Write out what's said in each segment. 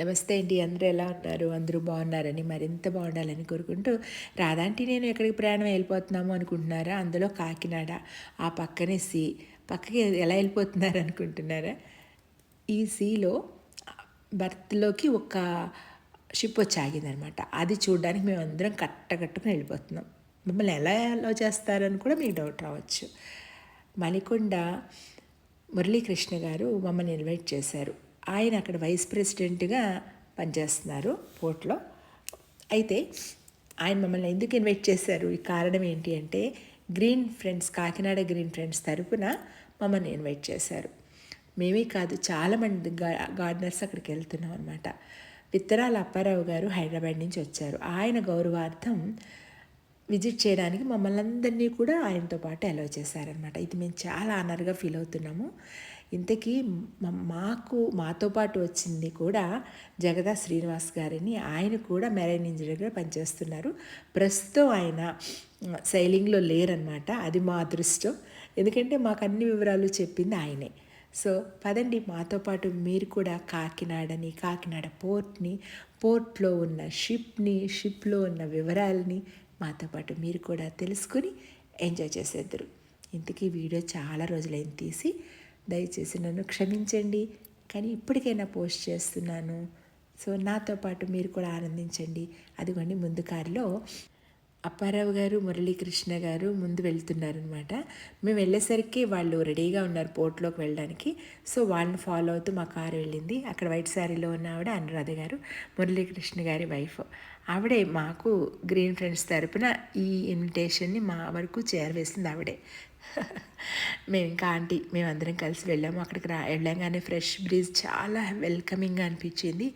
నమస్తే అండి అందరూ ఎలా ఉన్నారు? అందరూ బాగున్నారని మరింత బాగుండాలని కోరుకుంటూ రాదాంటి నేను ఎక్కడికి ప్రయాణం వెళ్ళిపోతున్నాము అనుకుంటున్నారా? అందులో కాకినాడ ఆ పక్కనే సీ పక్కకి ఎలా వెళ్ళిపోతున్నారు అనుకుంటున్నారా? ఈ సీలో బర్త్లోకి ఒక షిప్ వచ్చి ఆగిందనమాట. అది చూడడానికి మేము అందరం కట్టకట్టుకుని వెళ్ళిపోతున్నాం. మమ్మల్ని ఎలా అలో చేస్తారని కూడా మీకు డౌట్ రావచ్చు. మణికొండ మురళీకృష్ణ గారు మమ్మల్ని ఇన్వైట్ చేశారు. ఆయన అక్కడ వైస్ ప్రెసిడెంట్గా పనిచేస్తున్నారు పోర్ట్లో. అయితే ఆయన మమ్మల్ని ఎందుకు ఇన్వైట్ చేశారు? ఈ కారణం ఏంటి అంటే green friends Kakinada green friends తరపున మమ్మల్ని ఇన్వైట్ చేశారు. మేమే కాదు చాలామంది గా గార్డనర్స్ అక్కడికి వెళ్తున్నాం అనమాట విత్తనాల అప్పారావు గారు హైదరాబాద్ నుంచి వచ్చారు. ఆయన గౌరవార్థం విజిట్ చేయడానికి మమ్మల్ని అందరినీ కూడా ఆయనతో పాటు అలౌ చేశారనమాట ఇది మేము చాలా ఆనర్గా ఫీల్ అవుతున్నాము. ఇంతకీ మాకు మాతో పాటు వచ్చింది కూడా జగదా శ్రీనివాస్ గారిని. ఆయన కూడా మెరైన్ ఇంజనీర్గా పనిచేస్తున్నారు. ప్రస్తుతం ఆయన సైలింగ్లో లేరనమాట అది మా అదృష్టం. ఎందుకంటే మాకు అన్ని వివరాలు చెప్పింది ఆయనే. సో పదండి మాతో పాటు మీరు కూడా కాకినాడని కాకినాడ పోర్ట్ని పోర్ట్లో ఉన్న షిప్ని షిప్లో ఉన్న వివరాలని మాతో పాటు మీరు కూడా తెలుసుకొని ఎంజాయ్ చేసేద్దరు. ఇంతకీ వీడియో చాలా రోజులైంది తీసి దయచేసి నన్ను క్షమించండి. కానీ ఇప్పటికైనా పోస్ట్ చేస్తున్నాను. సో నాతో పాటు మీరు కూడా ఆనందించండి. అదిగోండి ముందు కారులో అప్పారావు గారు మురళీకృష్ణ గారు ముందు వెళ్తున్నారనమాట మేము వెళ్ళేసరికి వాళ్ళు రెడీగా ఉన్నారు పోర్ట్లోకి వెళ్ళడానికి. సో వాళ్ళని ఫాలో అవుతూ మా కారు వెళ్ళింది. అక్కడ వైట్ శారీలో ఉన్న ఆవిడ అనురాధ గారు మురళీకృష్ణ గారి వైఫ్. ఆవిడే మాకు గ్రీన్ ఫ్రెండ్స్ తరపున ఈ ఇన్విటేషన్ని మా వరకు చేరవేసింది ఆవిడే. మేము ఇంకా ఆంటీ మేమందరం కలిసి వెళ్ళాము. అక్కడికి రా వెళ్ళంగానే ఫ్రెష్ బ్రీజ్ చాలా వెల్కమింగ్గా అనిపించింది.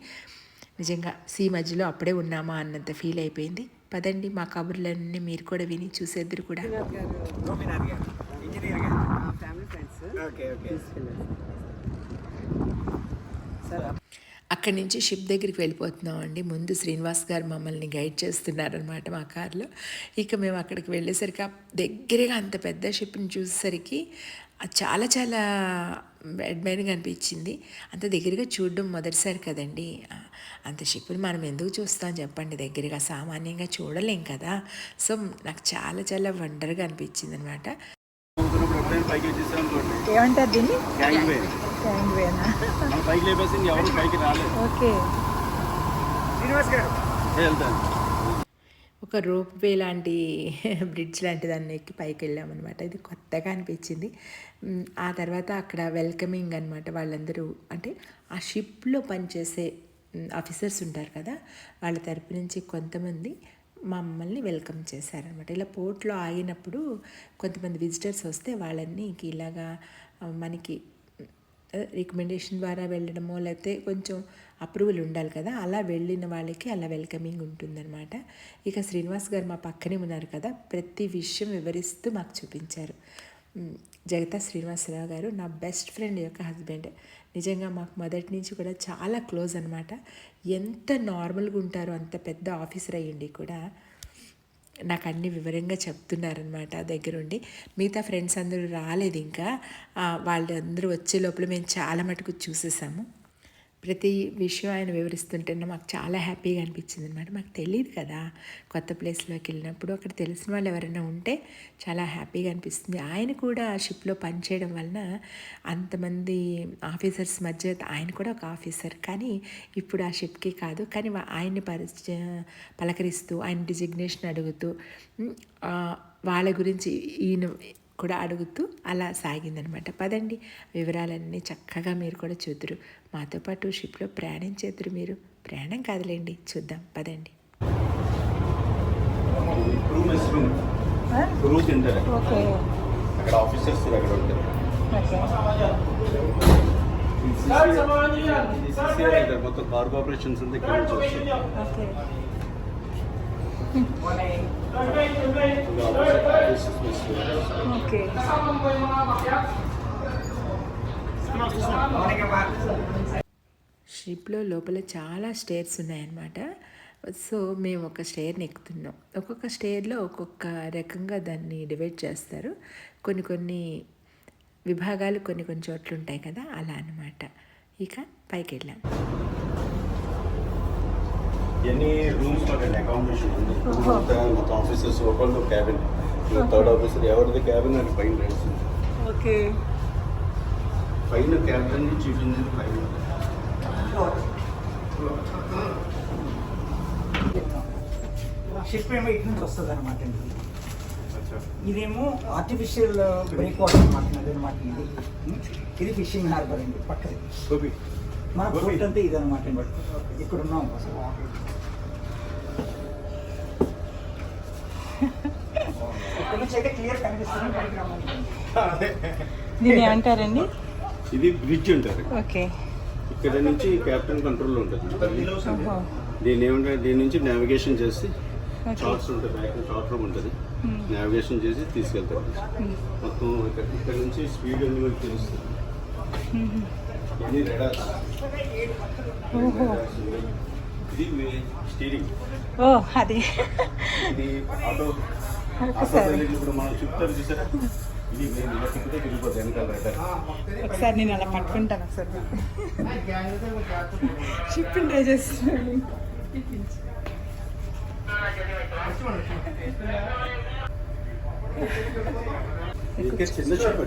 నిజంగా సీ మధ్యలో అప్పుడే ఉన్నామా అన్నంత ఫీల్ అయిపోయింది. పదండి మా కబుర్లన్నీ మీరు కూడా విని చూసేద్దరు కూడా. అక్కడి నుంచి షిప్ దగ్గరికి వెళ్ళిపోతున్నాం అండి. ముందు శ్రీనివాస్ గారు మమ్మల్ని గైడ్ చేస్తున్నారనమాట మా కార్లో. ఇక మేము అక్కడికి వెళ్ళేసరికి ఆ దగ్గరగా అంత పెద్ద షిప్ని చూసేసరికి అది చాలా చాలా అడ్మైర్గా అనిపించింది. అంత దగ్గరగా చూడడం మొదటిసారి కదండి. అంత షిప్ని మనం ఎందుకు చూస్తాం చెప్పండి. దగ్గరగా సామాన్యంగా చూడలేం కదా. సో నాకు చాలా చాలా వండర్గా అనిపించింది అనమాట ఏమంటారు దీన్ని? ట్యాంక్ వేనా మన పైకి లేపేసి ఎవరు పైకి రాలేదు. ఓకే. శ్రీనివాస్ గారు. వెళ్తాను. ఒక రోప్ వే లాంటి బ్రిడ్జ్ లాంటి దాన్ని ఎక్కి పైకి వెళ్ళామన్నమాట ఇది కొత్తగా అనిపించింది. ఆ తర్వాత అక్కడ వెల్కమింగ్ అనమాట వాళ్ళందరూ అంటే ఆ షిప్లో పనిచేసే ఆఫీసర్స్ ఉంటారు కదా వాళ్ళ తరపు నుంచి కొంతమంది మమ్మల్ని వెల్కమ్ చేశారనమాట ఇలా పోర్ట్లో ఆగినప్పుడు కొంతమంది విజిటర్స్ వస్తే వాళ్ళని ఇలాగా మనకి రికమెండేషన్ ద్వారా వెళ్ళడమో లేకపోతే కొంచెం అప్రూవల్ ఉండాలి కదా అలా వెళ్ళిన వాళ్ళకి అలా వెల్కమింగ్ ఉంటుందన్నమాట. ఇక శ్రీనివాస్ గారు మా పక్కనే ఉన్నారు కదా ప్రతి విషయం వివరిస్తూ మాకు చూపించారు. జగత శ్రీనివాసరావు గారు నా బెస్ట్ ఫ్రెండ్ యొక్క హస్బెండ్ నిజంగా మాకు మొదటి నుంచి కూడా చాలా క్లోజ్ అనమాట ఎంత నార్మల్గా ఉంటారో అంత పెద్ద ఆఫీసర్ అయ్యండి కూడా నాకు అన్ని వివరంగా చెప్తున్నారనమాట దగ్గరుండి. మిగతా ఫ్రెండ్స్ అందరూ రాలేదు ఇంకా. వాళ్ళందరూ వచ్చే లోపల మేము చాలా మటుకు చూసేసాము. ప్రతి విషయం ఆయన వివరిస్తుంటే మాకు చాలా హ్యాపీగా అనిపించింది అనమాట మాకు తెలియదు కదా కొత్త ప్లేస్లోకి వెళ్ళినప్పుడు అక్కడ తెలిసిన వాళ్ళు ఎవరైనా ఉంటే చాలా హ్యాపీగా అనిపిస్తుంది. ఆయన కూడా ఆ షిప్లో పనిచేయడం వలన అంతమంది ఆఫీసర్స్ మధ్య ఆయన కూడా ఒక ఆఫీసర్. కానీ ఇప్పుడు ఆ షిప్కి కాదు కానీ ఆయన్ని పరిచ పలకరిస్తూ ఆయన డిజిగ్నేషన్ అడుగుతూ వాళ్ళ గురించి ఈయన కూడా అడుగుతూ అలా సాగిందనమాట పదండి వివరాలన్నీ చక్కగా మీరు కూడా చూద్దరు మాతో పాటు షిప్లో ప్రయాణం చేద్దరు మీరు ప్రయాణం కాదులేండి చూద్దాం పదండి అక్కడ ఆఫీసర్స్ అక్కడ ఉంటారు మొత్తం కార్గో ఆపరేషన్స్ అంతా ఇక్కడ నుంచి వస్తాయి ఓకే షిప్లో లోపల చాలా స్టేర్స్ ఉన్నాయన్నమాట. సో మేము ఒక స్టేర్ని ఎక్కుతున్నాం. ఒక్కొక్క స్టేర్లో ఒక్కొక్క రకంగా దాన్ని డివైడ్ చేస్తారు. కొన్ని కొన్ని విభాగాలు కొన్ని కొన్ని చోట్ల ఉంటాయి కదా అలా అనమాట ఇక పైకి వెళ్ళాం ఇవన్నీ రూమ్స్ మాకండి అకామిడేషన్ ఉంది? మొత్తం ఆఫీసర్స్ ఒకళ్ళు క్యాబిన్ థర్డ్ ఆఫీసర్ ఎవరిది క్యాబిన్ అది పైన రైట్స్ ఓకే. పైన క్యాబిన్ చీఫ్ ఇంజనీర్ పైన షిప్ ఏమో ఇటు నుంచి వస్తుంది అనమాట ఇదేమో ఆర్టిఫిషియల్ బ్రేక్ వాటర్ అనమాట అదనమాట ఇది. ఇది ఫిషింగ్ హార్బర్ అండి పక్కది. మన. పోర్ట్ ఇక్కడ ఉన్నాం అసలు. దీన్ని ఏమంటారండి? ఇది బ్రిడ్జ్ ఉంటారు ఓకే. ఇక్కడ నుంచి క్యాప్టెన్ కంట్రోల్ ఉంటుంది. దీని ఏమంటే దీని నుంచి నావిగేషన్ చేసి ఓకే. చార్ట్స్ ఉంటాయి బ్యాక్ చార్ట్ రూమ్ ఉంటుంది. నావిగేషన్ చేసి తీసుకెళ్తారు. మొత్తం ఇక్కడ నుంచి స్పీడ్ అన్ని తెలుస్తుంది. ఇది రెడార్స్ ఓహో. ఓ అది. ఇది ఆటో. ఆటో ఒకసారి నేను అలా పట్టుకుంటాను ఒకసారి. షిప్ ట్రై చేస్తున్నాను ఇంకా చిన్న షిప్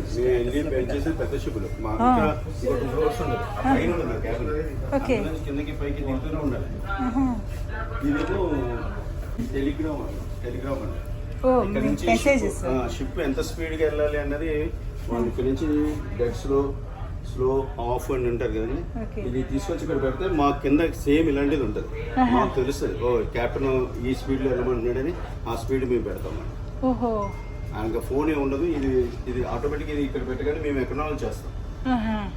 చేసిన పెద్ద షిప్లు మా ఫ్లోర్స్ ఉండదు పైన ఉండదు క్యాబిన్ ఓకే. కిందకి పైకి దిగుతూనే ఉండాలి ఆహా. ఇదేమో టెలిగ్రామ్ అండి టెలిగ్రామ్ అండి ఓ ఇక్కడ నుంచి షిప్ ఎంత స్పీడ్గా వెళ్ళాలి అన్నది వాళ్ళు ఇక్కడ నుంచి డెడ్ స్లో స్లో ఆఫ్ అని ఉంటారు కదండి. ఇది తీసుకొచ్చి ఇక్కడ పెడితే మా కింద సేమ్ ఇలాంటిది ఉంటుంది. మాకు తెలుస్తుంది ఓ కెప్టెన్ ఈ స్పీడ్లో వెళ్ళమంటున్నాడని ఆ స్పీడ్ మేము పెడతాం. ఓహో. ఇంకా ఫోన్ ఏ ఉండదు. ఇది ఇది ఆటోమేటిక్ ఇది ఇక్కడ పెట్టగానే మేము ఎకనాలజ్ చేస్తాం.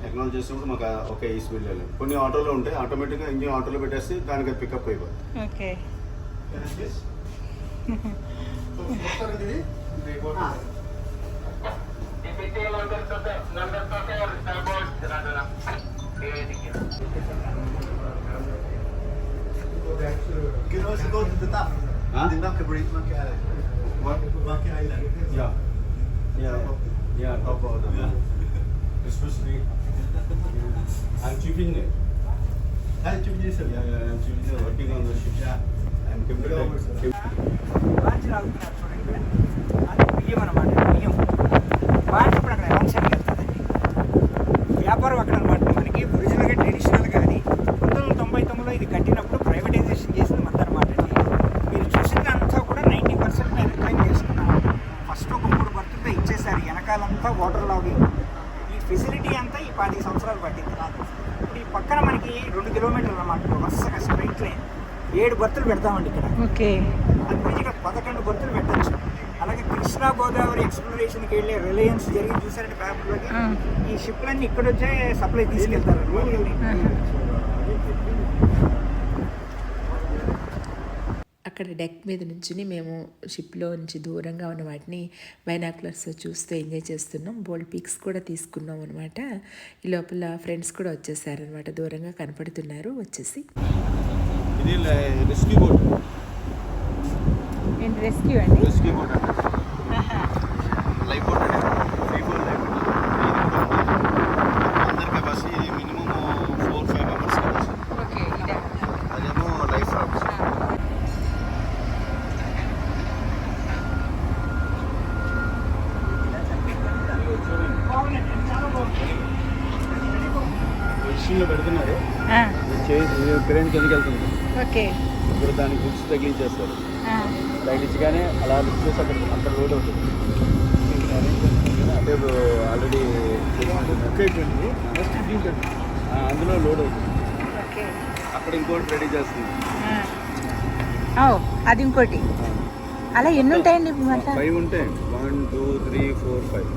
ఎకనాలజ్ చేసినప్పుడు మాకు ఆ- ఓకే ఈ స్పీడ్ వెళ్ళాలి కొన్ని ఆటోలో ఉంటాయి. ఆటోమేటిక్గా ఇంజిన్ ఆటోలో పెట్టేస్తే దానికి పికప్ అయిపోతుంది okay. Can also go to the top. Huh? The Nakabrit Monkey Island. Monkey Island. Yeah. Yeah, yeah, top of the Yeah. Especially, I'm chiefing it. Hi, Chief Minister. Yeah, yeah, I'm chiefing it, working on the ship. Yeah. I'm computer. Good over, sir. Launch లాగుతున్నారు చూడండి అది బియ్యం అనమాట బియ్యం ఏడు బర్తులు పెడతామండి ఇక్కడ. Okay. ఇక్కడ పదకొండు బర్తులు పెట్టచ్చు. అలాగే కృష్ణా గోదావరి ఎక్స్ప్లోరేషన్కి వెళ్ళే రిలయన్స్ జరిగి చూసారంటే పేపర్లోకి. ఈ షిప్లన్నీ ఇక్కడ వచ్చే సప్లై తీసుకెళ్తారు. అక్కడ డెక్ మీద నుంచి మేము షిప్లో నుంచి దూరంగా ఉన్న వాటిని బైనాకులర్స్ చూస్తూ ఎంజాయ్ చేస్తున్నాం. బోల్డ్ పిక్స్ కూడా తీసుకున్నాం అనమాట ఈ లోపల ఫ్రెండ్స్ కూడా వచ్చేసారనమాట దూరంగా కనపడుతున్నారు. వచ్చేసి. ఇది రెస్క్యూ బోట్ ఏంటి రెస్క్యూ అండి రెస్క్యూ బోట్ అంటే ఆహా. లైఫ్ బోట్ పొజిషన్లో పెడుతున్నారు. ఆ, క్రేన్ కిందకి వెళ్తుంది? ఓకే. ఇప్పుడు దానికి బుక్స్ తగిలించేస్తారు. ఇచ్చిగానే అలా లిఫ్ట్ చేసి అక్కడ అంత లోడ్ అవుతుంది. అంటే ఆల్రెడీ బుక్ అయిపోయింది. దీంట్లో అందులో లోడ్ అవుతుంది. ఓకే. అక్కడ ఇంకోటి రెడీ చేస్తుంది. అది ఇంకోటి. అలా ఎన్ని ఉంటాయండి ఫైవ్ ఉంటాయి. One two three four five.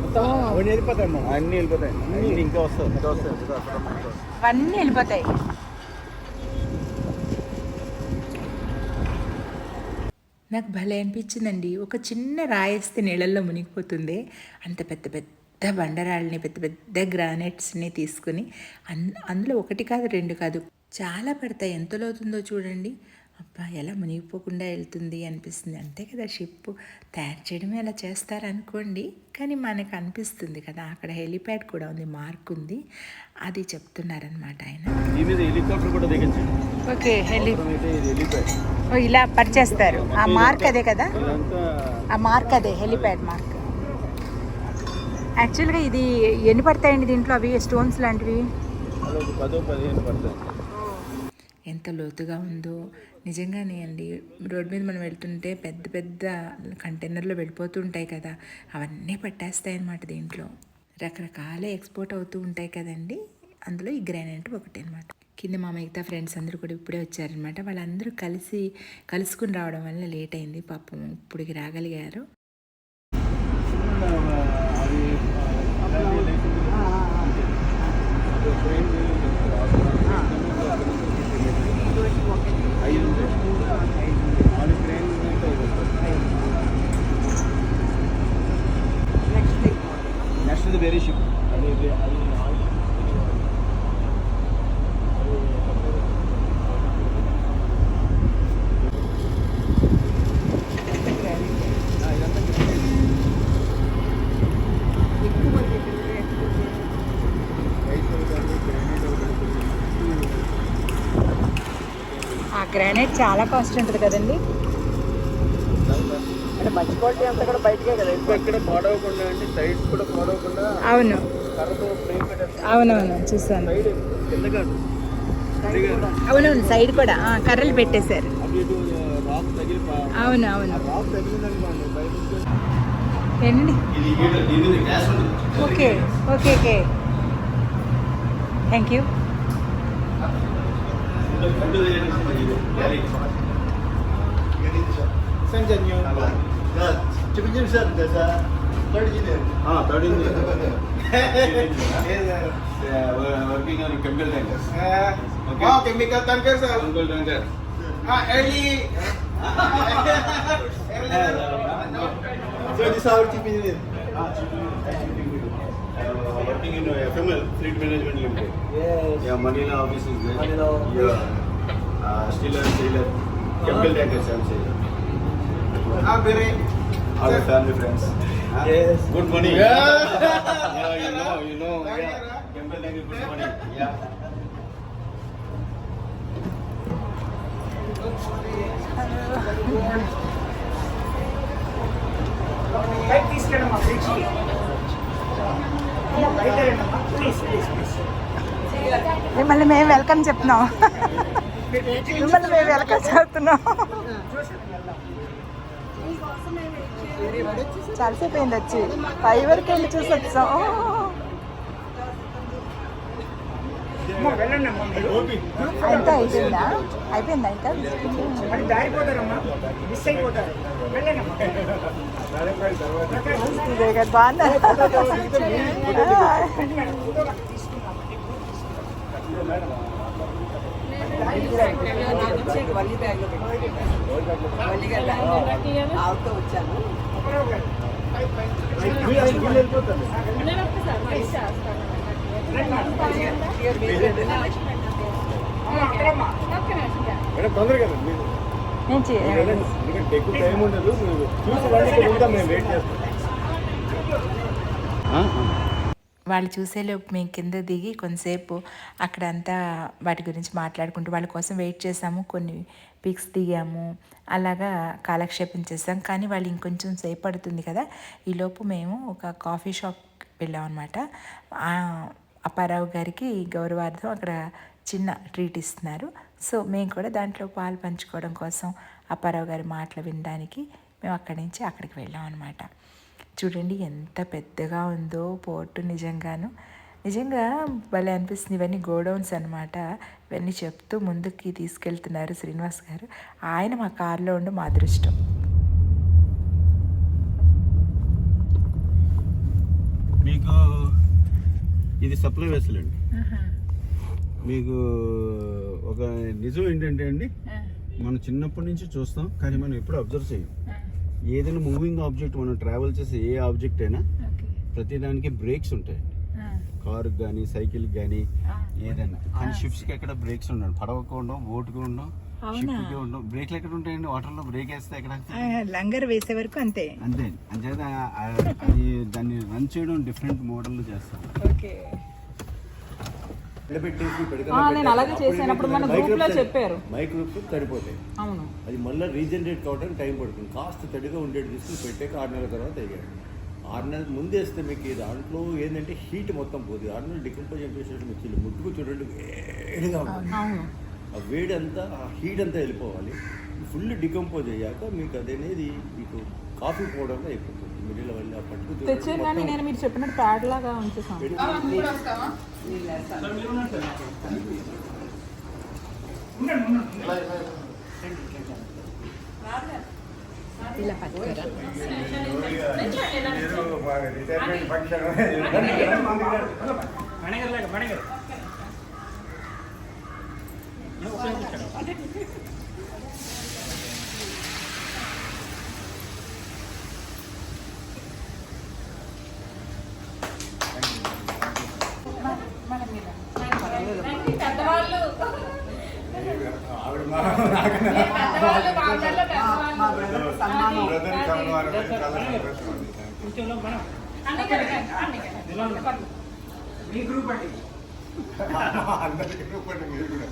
అవన్నీ వెళ్ళిపోతాయి అన్నీ వెళ్ళిపోతాయి. ఇంకా వస్తాయి. ఇంకా వస్తాయి. అవన్నీ వెళ్ళిపోతాయి. నాకు భలే అనిపించిందండి. ఒక చిన్న రాయేస్తే నీళ్ళల్లో మునిగిపోతుంది. అంత పెద్ద పెద్ద బండరాళ్ళని పెద్ద పెద్ద గ్రానైట్స్ని తీసుకుని అన్ అందులో ఒకటి కాదు రెండు కాదు చాలా పడతాయి. ఎంత లోతుందో చూడండి. అబ్బా ఎలా మునిగిపోకుండా వెళ్తుంది అనిపిస్తుంది. అంతే కదా షిప్ తయారు చేయడమే అలా చేస్తారనుకోండి. కానీ మనకు అనిపిస్తుంది కదా అక్కడ హెలిప్యాడ్ కూడా ఉంది మార్క్ ఉంది. అది చెప్తున్నారనమాట ఆయన. ఓకే హెలి ఇలా పరిచేస్తారు. ఆ మార్క్ అదే కదా? ఆ మార్క్ అదే హెలిప్యాడ్ మార్క్. యాక్చువల్గా ఇది ఎన్ని పడతాయండి దీంట్లో అవి? స్టోన్స్ లాంటివి? ఎంత లోతుగా ఉందో నిజంగానే అండి. రోడ్ మీద మనం వెళ్తుంటే పెద్ద పెద్ద కంటైనర్లో వెళ్ళిపోతూ ఉంటాయి కదా. అవన్నీ పట్టేస్తాయి అన్నమాట దీంట్లో. రకరకాల ఎక్స్పోర్ట్ అవుతూ ఉంటాయి కదండి. అందులో ఈ గ్రానైట్ ఒకటి అనమాట కింద మా మిగతా ఫ్రెండ్స్ అందరూ కూడా ఇప్పుడే వచ్చారనమాట వాళ్ళందరూ కలిసి కలుసుకుని రావడం వల్ల లేట్ అయింది. పాపం ఇప్పటికి రాగలిగారు ఐదు ఉంటాయి ఆరు క్రేన్ అయితే ఐదు ఉంటాయి నెక్స్ట్ ఇది వేరే షిప్ అది వే- అది ఆ గ్రానైట్ చాలా కాస్ట్ ఉంటుంది కదండి. అంటే మంచి క్వాలిటీ అంతా కూడా బయటకే కదా ఎక్కువ. ఇక్కడ పాడవకుండా అంటే సైడ్స్ కూడా పాడవకుండా అవును. అవునవును చూసాను అవునవును సైడ్ కూడా. ఆ, కర్రలు పెట్టేశారు. అవును అవును. ఏంటండి? Okay okay okay. Thank you Saan dyan yun? Chicken Jim sir, nasa third engineer. Ah, third engineer. yes, sir. Yeah, we're working on chemical tankers. Oh, chemical tankers, sir. Chemical tankers. Ah, early. early. So this is our. Ah, chief engineer. Working in uh, FML, Fleet Management Limited. Yes. Yeah, Manila office is there. Manila. Yeah. Uh, still I'm sailor. Chemical tankers, I'm sailor. Ah, very. Our family friends. Yes. Good money. Yeah. yeah, you know, you know. Yeah. Chemical tanker, good money. Yeah. Like this kind of a bridge. Right there, please, please. మిమ్మల్ని మేము welcome చెప్తున్నాం. మిమ్మల్ని మేము welcome చెప్తున్నాం చాలాసేపు అయింది వచ్చి. పై వరకు వెళ్ళి చూసి వచ్చాం అంతా అయిపోయిందా? అయిపోయిందా ఇంకా? మరి దారిపోతారమ్మా మిస్ అయిపోతారు వెళ్ళండి వచ్చాను మేడం తొందరగా మీరు ఎందుకంటే ఎక్కువ టైం ఉండదు చూసి మేము వెయిట్ చేస్తాం వాళ్ళు చూసేలోపు మేము కింద దిగి కొంతసేపు అక్కడంతా వాటి గురించి మాట్లాడుకుంటూ వాళ్ళ కోసం వెయిట్ చేసాము కొన్ని పిక్స్ దిగాము అలాగా కాలక్షేపం చేసాం. కానీ వాళ్ళు ఇంకొంచెం సేపు పడుతుంది కదా ఈలోపు మేము ఒక కాఫీ షాప్ వెళ్ళాం అనమాట అప్పారావు గారికి గౌరవార్థం అక్కడ చిన్న ట్రీట్ ఇస్తున్నారు. సో మేము కూడా దాంట్లో పాలు పంచుకోవడం కోసం అప్పారావు గారి మాటలు వినడానికి మేము అక్కడి నుంచి అక్కడికి వెళ్ళాం అనమాట చూడండి ఎంత పెద్దగా ఉందో పోర్టు నిజంగాను. నిజంగా భలే అనిపిస్తుంది. ఇవన్నీ గోడౌన్స్ అనమాట ఇవన్నీ చెప్తూ ముందుకి తీసుకెళ్తున్నారు శ్రీనివాస్ గారు. ఆయన మా కారులో ఉండి మా అదృష్టం. మీకు ఇది సప్లై వెసల్ అండి. మీకు ఒక నిజం ఏంటంటే అండి మనం చిన్నప్పటి నుంచి చూస్తాం కానీ మనం ఎప్పుడు అబ్జర్వ్ చేయం ఏదైనా మూవింగ్ ఆబ్జెక్ట్ మనం ట్రావెల్ చేసే ఏ ఆబ్జెక్ట్ అయినా ప్రతి దానికి బ్రేక్స్ ఉంటాయి. కారు కానీ సైకిల్ కానీ ఏదైనా. కానీ షిప్స్కి ఎక్కడ బ్రేక్స్ ఉండవు. పడవకు ఉండవు బోటుకు ఉండవు షిప్కి ఉండవు. బ్రేక్లు ఎక్కడ ఉంటాయండి? వాటర్లో బ్రేక్ వేస్తే ఎక్కడ లంగర్ వేసే వరకు అంతే. అంతే. అంచేత ఆ- అది దాన్ని రన్ చేయడం డిఫరెంట్ మోడల్లో చేస్తాం. ఓకే. నేను అలాగే చేశాను. అప్పుడు మన group లో చెప్పారు. మైక్రోబ్స్ సరిపోతాయి. అవును. అది మళ్ళీ రీజనరేట్ కావడానికి టైం పడుతుంది. కాస్త తడిగా ఉండేది తీసుకుని పెట్టాక ఆరు నెలల తర్వాత వేయాలి. ఆరు నెలల ముందు వేస్తే మీకు దాంట్లో ఏంటంటే హీట్ మొత్తం పోతుంది. ఆరు నెలలు డికంపోజ్ చేసేసి మీకు ముట్టుకు చూడండి వేడిగా ఉంటుంది. ఆ వేడి అంతా ఆ హీట్ అంతా వెళ్ళిపోవాలి. ఫుల్ డికంపోజ్ అయ్యాక మీకు అదనేది మీకు కాఫీ పౌడర్లో అయిపోతుంది. మిడిల్ వెళ్ళి ఆ పట్టుకు తెచ్చాను కానీ నేను మీరు చెప్పినట్టు ప్యాడ్ లాగా ఉంచేసాను ఇలా పట్టుకురా మీ గ్రూప్ అండి గ్రూప్ అండి మీరు కూడా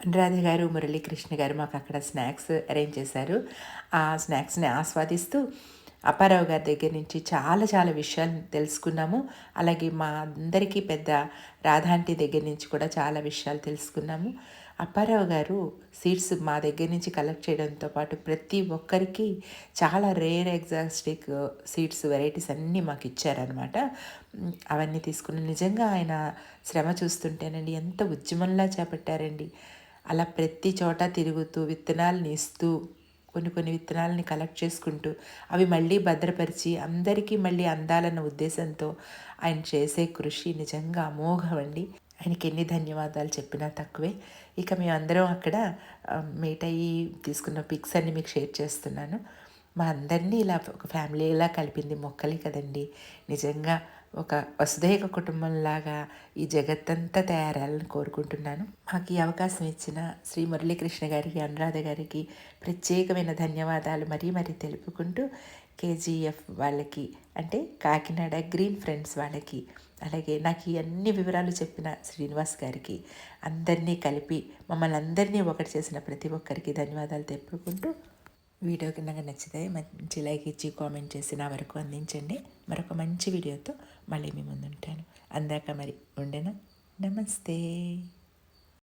అనురాధ గారు మురళీకృష్ణ గారు మాకు అక్కడ స్నాక్స్ అరేంజ్ చేశారు. ఆ స్నాక్స్ని ఆస్వాదిస్తూ అప్పారావు గారి దగ్గర నుంచి చాలా చాలా విషయాలు తెలుసుకున్నాము. అలాగే మా అందరికీ పెద్ద రాధాంటి దగ్గర నుంచి కూడా చాలా విషయాలు తెలుసుకున్నాము. అప్పారావు గారు సీడ్స్ మా దగ్గర నుంచి కలెక్ట్ చేయడంతో పాటు ప్రతి ఒక్కరికి చాలా రేర్ ఎగ్జాస్టిక్ సీడ్స్ వెరైటీస్ అన్నీ మాకు ఇచ్చారనమాట అవన్నీ తీసుకుని నిజంగా ఆయన శ్రమ చూస్తుంటేనండి ఎంత ఉద్యమంలా చేపట్టారండి. అలా ప్రతి చోట తిరుగుతూ విత్తనాలను ఇస్తూ కొన్ని కొన్ని విత్తనాలని కలెక్ట్ చేసుకుంటూ అవి మళ్ళీ భద్రపరిచి అందరికీ మళ్ళీ అందాలన్న ఉద్దేశంతో ఆయన చేసే కృషి నిజంగా అమోఘం అండి. ఆయనకి ఎన్ని ధన్యవాదాలు చెప్పినా తక్కువే. ఇక మేమందరం అక్కడ మీట్ అయ్యి తీసుకున్న పిక్స్ అన్ని మీకు షేర్ చేస్తున్నాను. మా అందరినీ ఇలా ఒక ఫ్యామిలీలా కలిపింది మొక్కలే కదండి. నిజంగా ఒక వసుదైక కుటుంబంలాగా ఈ జగత్తంతా తయారాలని కోరుకుంటున్నాను. మాకు ఈ అవకాశం ఇచ్చిన శ్రీ మురళీకృష్ణ గారికి అనురాధ గారికి ప్రత్యేకమైన ధన్యవాదాలు మరీ మరీ తెలుపుకుంటూ కేజీఎఫ్ వాళ్ళకి అంటే కాకినాడ గ్రీన్ ఫ్రెండ్స్ వాళ్ళకి అలాగే నాకు ఈ అన్ని వివరాలు చెప్పిన శ్రీనివాస్ గారికి అందరినీ కలిపి మమ్మల్ని అందరినీ ఒకటి చేసిన ప్రతి ఒక్కరికి ధన్యవాదాలు తెలుపుకుంటూ వీడియో కింద నచ్చితే మంచి లైక్ ఇచ్చి కామెంట్ చేసి నా వరకు అందించండి. మరొక మంచి వీడియోతో మళ్ళీ మీ ముందుంటాను అందాక మరి ఉండేనా? నమస్తే.